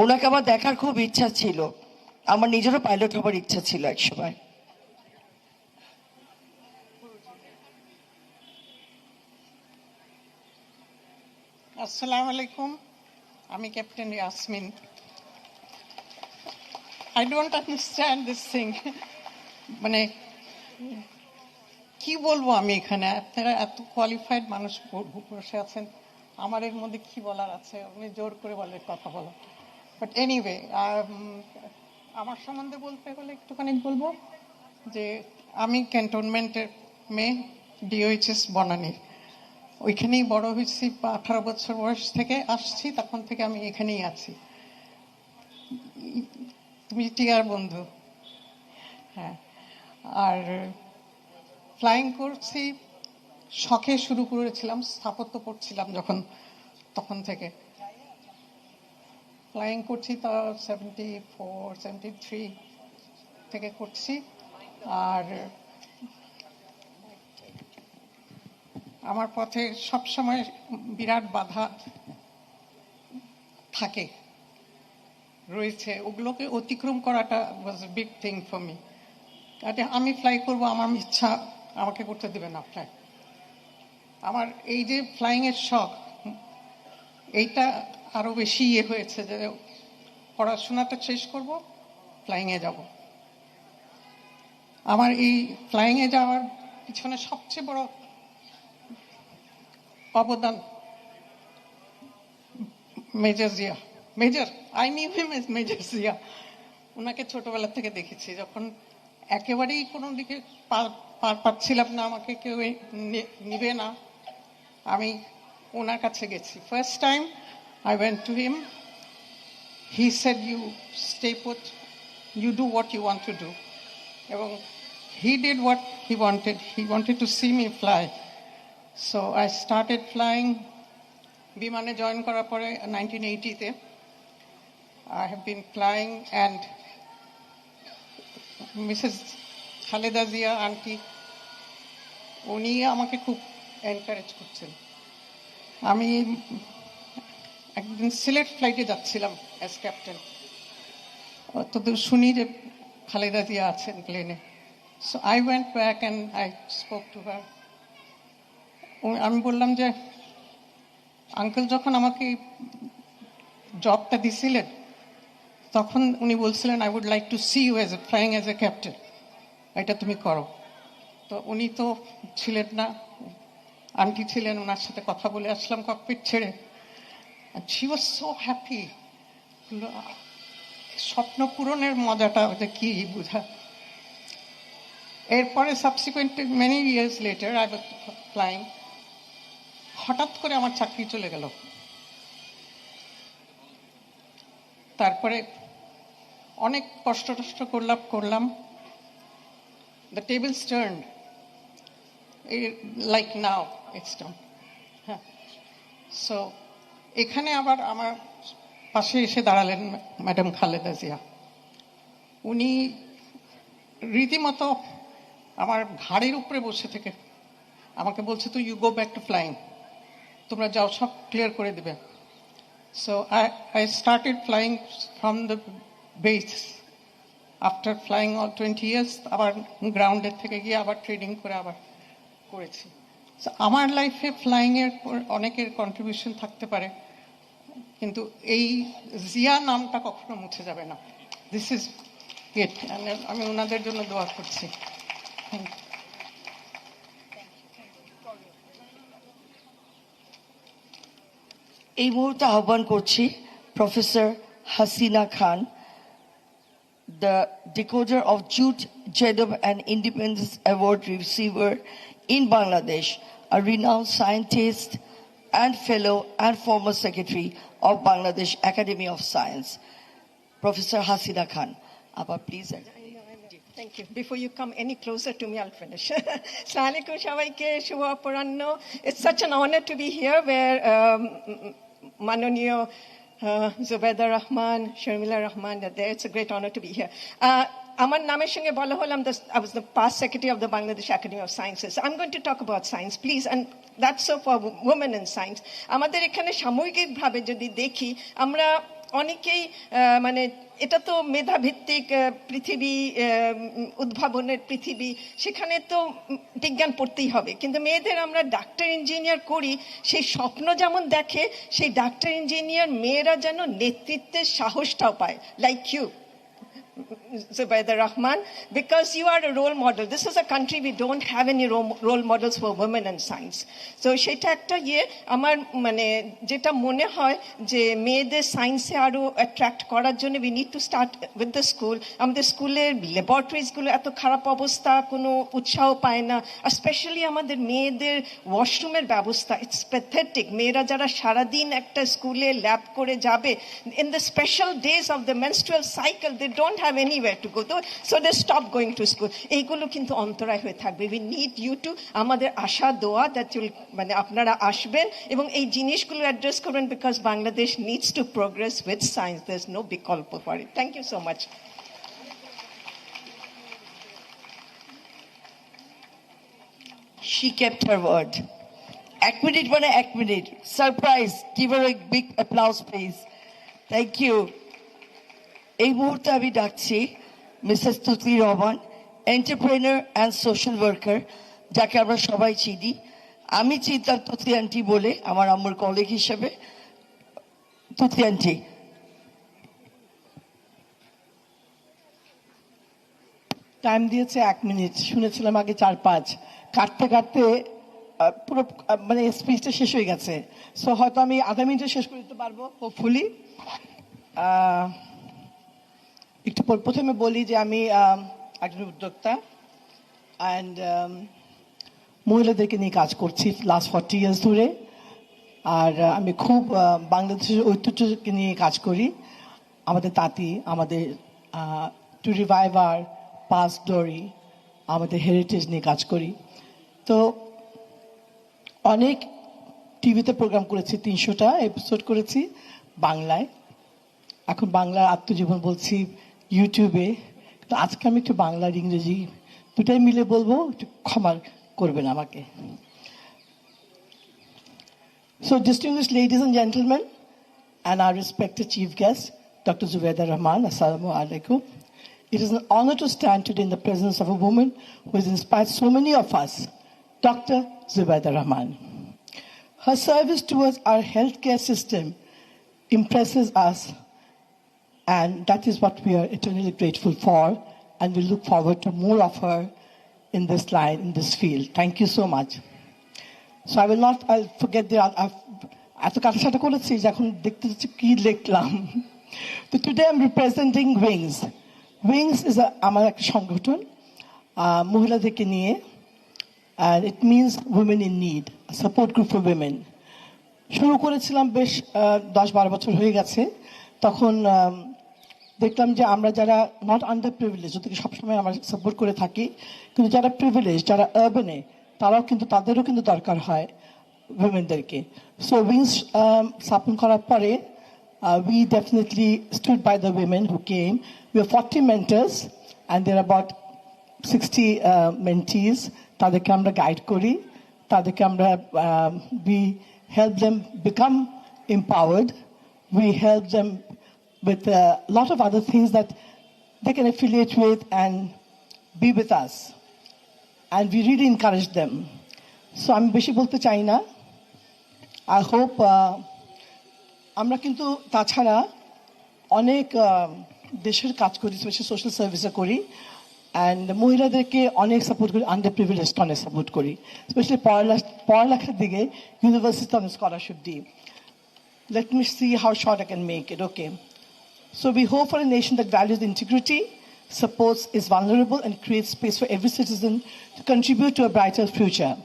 ওনাকে আমার দেখার খুব ইচ্ছা ছিল। আমার নিজেরও পাইলট হবার ইচ্ছা ছিল এক সময়। আসসালামু আলাইকুম। আমি captain Yasmin. I don't understand this thing মানে কি বলব আমি এখানে? আপনারা এত কোয়ালিফাইড মানুষ বসে আছেন। আমার এর মধ্যে কি বলার আছে? উনি জোর করে বলে কথা বলো বাট এনিওয়ে আমার সম্বন্ধে বলতে হলে একটুখানি বলব যে আমি ক্যান্টনমেন্টের মেয়ে ডিওএইচএস বনানীর। ওইখানেই বড় হয়েছি, আঠারো বছর বয়স থেকে আসছি, তখন থেকে আমি এখানেই আছি। তুমি টিয়ার বন্ধু। হ্যাঁ। আর ফ্লাইং করছি, শখে শুরু করেছিলাম, স্থাপত্য করছিলাম যখন, তখন থেকে। ফ্লাইং করছি তা সেভেন্টি ফোর সেভেন্টি থ্রি থেকে করছি। আর আমার পথে সবসময় বিরাট বাধা থাকে। রয়েছে। ওগুলোকে অতিক্রম করাটা was big thing for me কাজে আমি ফ্লাই করব, আমার ইচ্ছা আমাকে করতে দেবে না ফ্লাই আমার এই যে ফ্লাইং এর শখ, এইটা আরও বেশি ইয়ে হয়েছে যে পড়াশোনাটা শেষ করব ফ্লাইং এ যাব। আমার এই ফ্লাইং এ যাওয়ার পিছনে সবচেয়ে বড় অবদান major Zia. Major I knew him as major Zia. ওনাকে ছোটবেলা থেকে দেখেছি। যখন একেবারেই কোনো দিকে পার পাচ্ছিলাম না, আমাকে কেউ নিবে না, আমি ওনার কাছে গেছি। First time I went to him he said you stay put you do what you want to do এবং he did what he wanted he wanted to see me fly so I started flying বিমানে join করার পরে nineteen এইটিতে I have been flying and Mrs Khaleda Zia aunty উনি আমাকে খুব encourage করছেন আমি একদিন সিলেট ফ্লাইটে যাচ্ছিলাম অ্যাজ ক্যাপ্টেন তো শুনি যে খালেদা জিয়া আছেন প্লেনে so I went back and I spoke to her আমি বললাম যে আঙ্কেল যখন আমাকে জবটা দিছিলেন, তখন উনি বলছিলেন I would like to see you as a flying as a captain এটা তুমি করো। তো উনি তো ছিলেন না। আন্টি ছিলেন ওনার সাথে কথা বলে আসলাম ককপিট ছেড়ে। শি ওয়াজ সো হ্যাপি স্বপ্ন পূরণের মজাটা ওটা কি বোঝা। এরপরে subsequent many years later I was flying হঠাৎ করে আমার চাকরি চলে গেল। তারপরে অনেক কষ্ট টষ্ট করলাম করলাম। The table stern like now it's হ্যাঁ। সো এখানে আবার আমার পাশে এসে দাঁড়ালেন ম্যাডাম খালেদা জিয়া। উনি রীতিমতো আমার ঘাড়ের উপরে বসে থেকে আমাকে বলছে তো you go back to flying তোমরা যাও, সব ক্লিয়ার করে দেবে। So I I started flying from the base after flying all twenty years আবার গ্রাউন্ডের থেকে গিয়ে আবার ট্রেনিং করে আবার করেছি। আমার লাইফে ফ্লাইংয়ের অনেকের কন্ট্রিবিউশন থাকতে পারে। কিন্তু এই জিয়া নামটা কখনো মুছে যাবে না। দিস ইজ ইট আমি ওনাদের জন্য দোয়া করছি। এই মুহূর্তে আহ্বান করছি professor Hasina Khan the decoder of jute জেদব and independence award receiver in Bangladesh R renowned scientist and fellow and former secretary of Bangladesh Academy of Science. Professor Hasina Khan. Abba, please. Thank you. Before you come any closer to me, I'll finish. Assalamu alaikum সবাইকে শুভ অপরাহ্ন It's such an honor to be here where um, মাননীয় uh, Zubaida Rahman, Sharmila Rahman are there. It's a great honor আমার নামের সঙ্গে বলা হলো I'm the, I was the past secretary of the Bangladesh Academy of Sciences. I'm going to talk about science, please. And that's so for women in science. আমাদের এখানে সাময়িকভাবে যদি দেখি আমরা অনেকেই মানে এটা তো মেধাভিত্তিক পৃথিবী উদ্ভাবনের পৃথিবী সেখানে তো বিজ্ঞান পড়তেই হবে কিন্তু মেয়েদের আমরা ডাক্তার ইঞ্জিনিয়ার করি সেই স্বপ্ন যেমন দেখে সেই ডাক্তার ইঞ্জিনিয়ার মেয়েরা যেন নেতৃত্বের সাহসটাও পায় like you Zubaida Rahman, because you are a role model. This is a country we don't have any role, models for women in science. So সেটা একটা ইয়ে আমার মানে যেটা মনে হয় যে মেয়েদের সায়েন্সে আরও অ্যাট্রাক্ট করার জন্য we need to start with the school আমাদের স্কুলের ল্যাবরেটরিজগুলো এত খারাপ অবস্থা কোনো উৎসাহ পায় না স্পেশালি আমাদের মেয়েদের ওয়াশরুমের ব্যবস্থা ইটস প্যাথেটিক মেয়েরা যারা সারাদিন একটা স্কুলে ল্যাব করে যাবে in the special days of the menstrual cycle they don't have anywhere to go তো so they stop going to school এইগুলো কিন্তু অন্তরায় হয়ে থাকবে। উই নিড ইউ টু আমাদের আশা, দোয়া দ্যাট ইউল মানে আপনারা আসবেন এবং এই জিনিসগুলো অ্যাড্রেস করবেন because Bangladesh needs to progress with science there no বিকল্প for it thank you so much She kept her word. এক মিনিট মানে এক minute surprise give her a big applause, please. Thank you এই মুহূর্তে আমি ডাকছি Mrs Tutli Rahman entrepreneur and social worker যাকে আমরা সবাই চিনি। আমি চিনতাম তুতলি আন্টি বলে, আমার আম্মুর কলিগ হিসেবে। তুতলি আন্টি টাইম দিয়েছে এক মিনিট শুনেছিলাম আগে চার পাঁচ। কাটতে কাটতে পুরো মানে স্পিচটা শেষ হয়ে গেছে। সো হয়তো আমি আধা মিনিটে শেষ করে দিতে পারব হোপফুলি একটু প্রথমে বলি যে আমি একজন উদ্যোক্তা অ্যান্ড মহিলাদেরকে নিয়ে কাজ করছি লাস্ট ফর্টি ইয়ার্স ধরে, আর আমি খুব বাংলাদেশের ঐতিহ্যকে নিয়ে কাজ করি। আমাদের তাঁতি, আমাদের টু রিভাইভ আর পাস ডরি আমাদের হেরিটেজ নিয়ে কাজ করি। তো অনেক টিভিতে প্রোগ্রাম করেছি, তিনশোটা এপিসোড করেছি বাংলায়। এখন বাংলার আত্মজীবন বলছি ইউটিউবে তো আজকে আমি একটু বাংলার ইংরেজি দুটাই মিলে বলবো একটু ক্ষমা করবেন আমাকে So, distinguished ladies and gentlemen, and our respected chief guest, Dr. Zubaida Rahman, Assalamu alaikum. It is an honor to stand today in the presence of a woman who has inspired so many of us, Dr. Zubaida Rahman. Her service towards our healthcare system impresses us, and that is what we are eternally grateful for, and we look forward to more of her in this line, in this field. Thank you so much. So I will not, I'll forget the, I've, এত কাটাছাটা করেছি যে এখন দেখতে হচ্ছে কি লিখলাম তো today I am representing wings wings is আমার একটা সংগঠন মহিলাদেরকে নিয়ে আর it means women in need support group for শুরু করেছিলাম বেশ দশ বারো বছর হয়ে গেছে তখন আম, দেখলাম যে আমরা যারা নট আন্ডার প্রিভিলেজ ওদেরকে সবসময় আমরা সাপোর্ট করে থাকি। কিন্তু যারা প্রিভিলেজ যারা আর্বানে তারাও কিন্তু, তাদেরও কিন্তু দরকার হয় উইমেনদেরকে সো উইংস স্থাপন করার পরে we definitely stood by the women who came we are forty mentors and there about sixty mentees তাদেরকে আমরা গাইড করি। তাদেরকে আমরা we help them become empowered. We help them with a lot of other things that they can affiliate with and be with us. And we really encourage them. So আমি বেশি বলতে চাই না আই হোপ আমরা কিন্তু তাছাড়া অনেক আহ, দেশের কাজ করি স্পেশালি সোশ্যাল সার্ভিসে করি অ্যান্ড মহিলাদেরকে অনেক সাপোর্ট করি আন্ডার প্রিভিলেজকে অনেক সাপোর্ট করি স্পেশালি পড়ালেখা পড়ালেখার দিকে ইউনিভার্সিটিতে অনেক স্কলারশিপ দিই let me see how short I can make it. Okay. So we hope for a nation that values integrity, supports is vulnerable, and creates space for every citizen to contribute to a brighter future.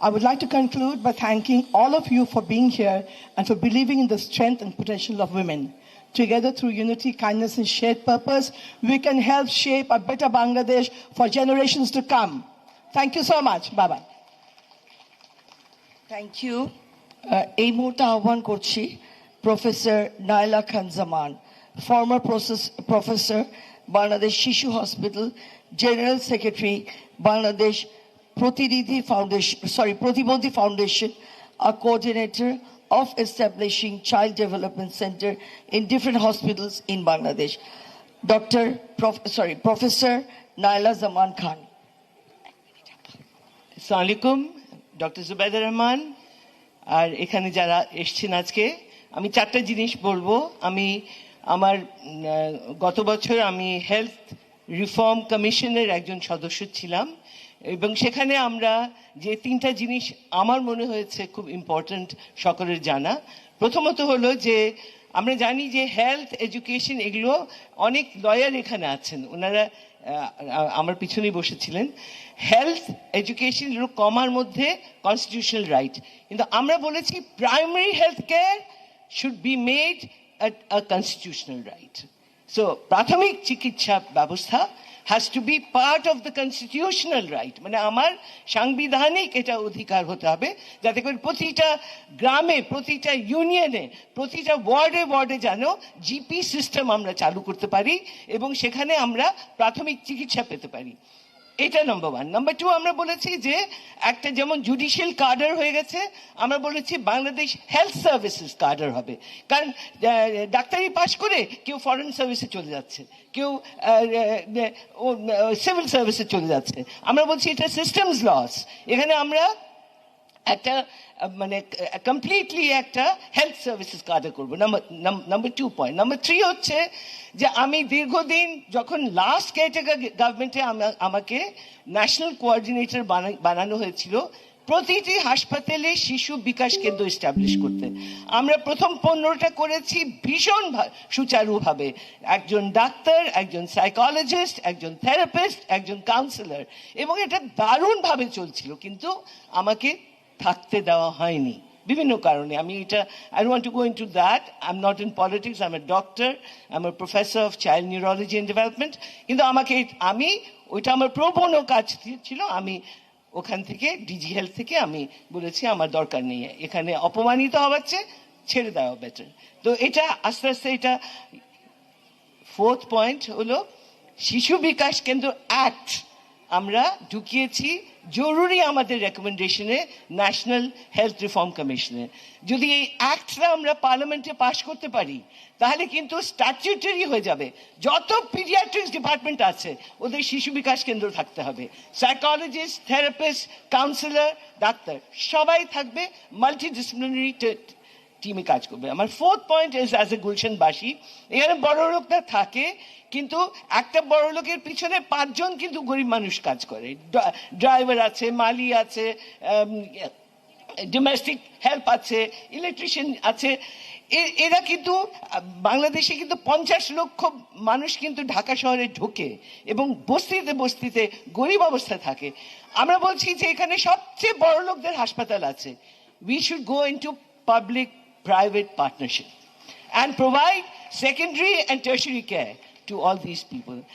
I would like to conclude by thanking all of you for being here and for believing in the strength and potential of women. Together, through unity, kindness, and shared purpose, we can help shape a better Bangladesh for generations to come. Thank you so much. Bye bye. Thank you এই মুহূর্তে আহ্বান করছি professor Naila খান জামান former professor Bangladesh শিশু hospital general secretary Bangladesh প্রতিনিধি foundation sorry প্রতিবন্ধী foundation a coordinator of establishing child development center in different hospitals in Bangladesh. Dr. Prof, sorry, Professor Naila Zaman Khan. আলাইকুম doctor Zubaidur Rahman আর এখানে যারা এসছেন আজকে আমি চারটা জিনিস বলব আমি আমার গত বছর আমি হেলথ রিফর্ম কমিশনের একজন সদস্য ছিলাম এবং সেখানে আমরা যে তিনটা জিনিস আমার মনে হয়েছে খুব ইম্পর্ট্যান্ট সকলের জানা। প্রথমত হলো যে আমরা জানি যে হেলথ এডুকেশন এগুলো অনেক লয়ার এখানে আছেন, ওনারা আমার পিছনেই বসেছিলেন। হেলথ এডুকেশন এগুলো কমার মধ্যে কনস্টিটিউশনাল রাইট কিন্তু আমরা বলেছি primary health care should be made a constitutional right. So, প্রাথমিক চিকিৎসা ব্যবস্থা has to be part of the constitutional right. মানে আমার সাংবিধানিক এটা অধিকার হতে হবে, যাতে করে প্রতিটা গ্রামে, প্রতিটা ইউনিয়নে প্রতিটা ওয়ার্ডে ওয়ার্ডে যেন জিপি সিস্টেম আমরা চালু করতে পারি এবং সেখানে আমরা প্রাথমিক চিকিৎসা পেতে পারি এটা নাম্বার ওয়ান নাম্বার টু আমরা বলেছি যে একটা যেমন জুডিশিয়াল কার্ডার হয়ে গেছে, আমরা বলেছি বাংলাদেশ হেলথ সার্ভিসেস কার্ডার হবে। কারণ ডাক্তারি পাশ করে কেউ ফরেন সার্ভিসে চলে যাচ্ছে, কেউ সিভিল সার্ভিসে চলে যাচ্ছে। আমরা বলছি এটা সিস্টেমস লস এখানে আমরা একটা মানে কমপ্লিটলি একটা হেলথ সার্ভিসেস কার্ডে করব। Number two point number three হচ্ছে যে আমি দীর্ঘদিন যখন লাস্ট কেয়ারটেকার গভর্নমেন্টে আমাকে ন্যাশনাল কোঅর্ডিনেটর বানানো হয়েছিল, প্রতিটি হাসপাতালে শিশু বিকাশ কেন্দ্র এস্টাবলিশ করতে। আমরা প্রথম পনেরোটা করেছি ভীষণ সুচারুভাবে। একজন ডাক্তার, একজন সাইকোলজিস্ট একজন থেরাপিস্ট একজন কাউন্সিলর এবং এটা দারুণভাবে চলছিল। কিন্তু আমাকে থাকতে দেওয়া হয়নি। বিভিন্ন কারণে। আমি এটা I want to go into that I am not in politics I am a doctor I am a professor of child neurology and development কিন্তু আমাকে আমি, ওইটা আমার প্রবণ কাজ ছিল আমি ওখান থেকে ডিজি হেলথ থেকে আমি বলেছি, আমার দরকার নেই। এখানে অপমানিত হওয়ার চেয়ে ছেড়ে দেওয়া বেটার তো এটা আস্তে আস্তে এটা ফোর্থ পয়েন্ট হলো, শিশু বিকাশ কেন্দ্র অ্যাক্ট আমরা ঢুকিয়েছি জরুরি আমাদের রেকমেন্ডেশনে ন্যাশনাল হেলথ রিফর্ম কমিশনে যদি এই অ্যাক্টটা আমরা পার্লামেন্টে পাশ করতে পারি, তাহলে কিন্তু স্ট্যাচুটারি হয়ে যাবে। যত পিডিয়াট্রিক্স ডিপার্টমেন্ট আছে, ওদের শিশু বিকাশ কেন্দ্র থাকতে হবে। সাইকোলজিস্ট থেরাপিস্ট কাউন্সিলর ডাক্তার সবাই থাকবে মাল্টি ডিসিপ্লিনারি টিমে কাজ করবে। আমার fourth point is as a গুলশানবাসী, এখানে বড় লোকটা থাকে, কিন্তু একটা বড় লোকের পিছনে পাঁচজন কিন্তু গরিব মানুষ কাজ করে। ড্রাইভার আছে, মালি আছে ডোমেস্টিক হেল্প আছে ইলেকট্রিশিয়ান আছে। এরা কিন্তু, বাংলাদেশে কিন্তু পঞ্চাশ লক্ষ মানুষ কিন্তু ঢাকা শহরে ঢোকে এবং বস্তিতে বস্তিতে গরিব অবস্থায় থাকে। আমরা বলছি যে এখানে সবচেয়ে বড় লোকদের হাসপাতাল আছে। We should go into public private partnership and provide secondary and tertiary care to all these people.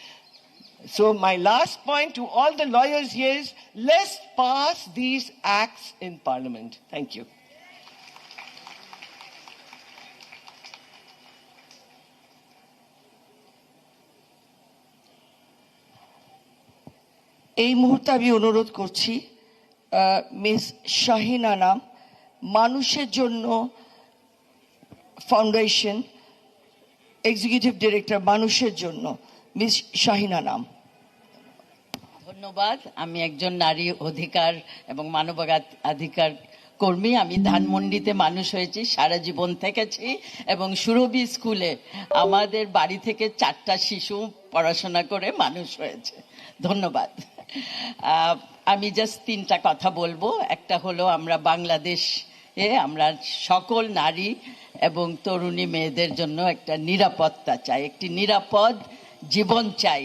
So, my last point to all the lawyers here is let's pass these acts in Parliament. Thank you. এই মুহূর্তে আমি অনুরোধ করছি miss Shahina নাম মানুষের জন্য foundation executive director মানুষের জন্য মিস শাহিনা নাম ধন্যবাদ। আমি একজন নারী অধিকার এবং মানবাধিকার কর্মী। আমি ধানমন্ডিতে মানুষ হয়েছি, সারা জীবন থেকেছি এবং সুরভি স্কুলে আমাদের বাড়ি থেকে চারটা শিশু পড়াশোনা করে মানুষ হয়েছে। ধন্যবাদ। আমি জাস্ট তিনটা কথা বলব। একটা হলো আমরা বাংলাদেশ এ আমরা সকল নারী এবং তরুণী মেয়েদের জন্য একটা নিরাপত্তা চাই, একটি নিরাপদ জীবন চাই,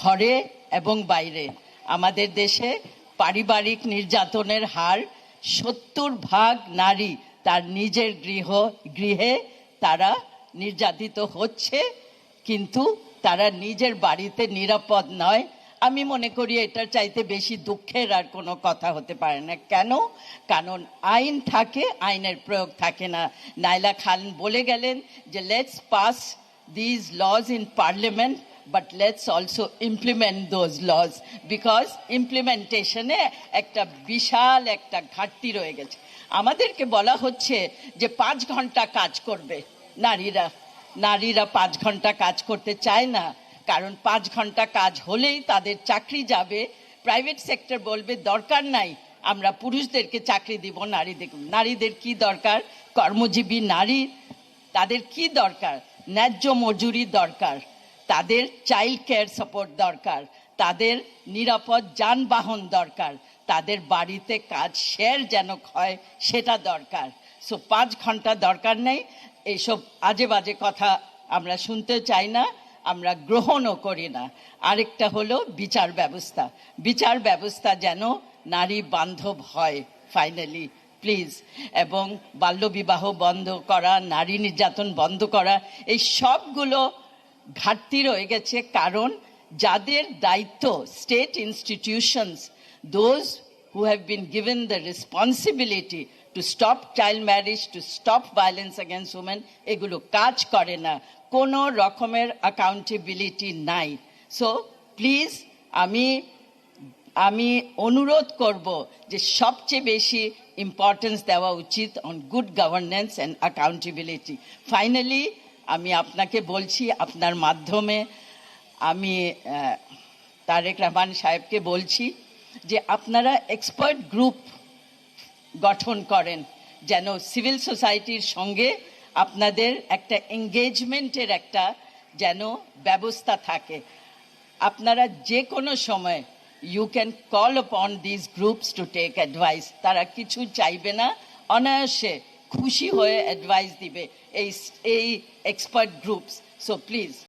ঘরে এবং বাইরে। আমাদের দেশে পারিবারিক নির্যাতনের হার সত্তর ভাগ নারী তার নিজের গৃহ, গৃহে তারা নির্যাতিত হচ্ছে, কিন্তু তারা নিজের বাড়িতে নিরাপদ নয় আমি মনে করি এটার চাইতে বেশি দুঃখের আর কোনো কথা হতে পারে না। কেন? কারণ আইন থাকে, আইনের প্রয়োগ থাকে না। নাইলা খান বলে গেলেন যে let's pass these laws in parliament but let's also implement those laws because ইমপ্লিমেন্টেশনে একটা বিশাল একটা ঘাটতি রয়ে গেছে। আমাদেরকে বলা হচ্ছে যে, পাঁচ ঘণ্টা কাজ করবে। নারীরা নারীরা পাঁচ ঘণ্টা কাজ করতে চায় না। কারণ পাঁচ ঘণ্টা কাজ হলেই তাদের চাকরি যাবে। প্রাইভেট সেক্টর বলবে, দরকার নাই, আমরা পুরুষদেরকে চাকরি দিব, নারী নারীদের নারীদের কি দরকার? কর্মজীবী নারী, তাদের কি দরকার? ন্যায্য মজুরি দরকার, তাদের চাইল্ড কেয়ার সাপোর্ট দরকার, তাদের নিরাপদ যানবাহন দরকার, তাদের বাড়িতে কাজ শেয়ার যেন হয় সেটা দরকার। সো পাঁচ ঘণ্টা দরকার নেই, এইসব আজে বাজে কথা আমরা শুনতে চাই না। আমরা গ্রহণও করি না। আরেকটা হলো বিচার ব্যবস্থা। বিচার ব্যবস্থা যেন নারী বান্ধব হয় ফাইনালি প্লিজ এবং বাল্যবিবাহ বন্ধ করা নারী নির্যাতন বন্ধ করা এই সবগুলো ঘাটতি রয়ে গেছে কারণ যাদের দায়িত্ব state institutions those who have been given the responsibility to stop child marriage, to stop violence against women, এগুলো কাজ করে না। কোনো রকমের অ্যাকাউন্টেবিলিটি নাই। সো প্লিজ আমি আমি অনুরোধ করব যে সবচেয়ে বেশি ইম্পর্টেন্স দেওয়া উচিত on good governance and accountability finally আমি আপনাকে বলছি, আপনার মাধ্যমে আমি তারেক রহমান সাহেবকে বলছি যে আপনারা এক্সপার্ট গ্রুপ গঠন করেন, যেন সিভিল সোসাইটির সঙ্গে আপনাদের একটা এঙ্গেজমেন্টের একটা যেন ব্যবস্থা থাকে। আপনারা যে কোনো সময় you can call on this groups to take advice তারা কিছু চাইবে না, অনায়াসে খুশি হয়ে অ্যাডভাইস দিবে এই এই এক্সপার্ট গ্রুপস সো প্লিজ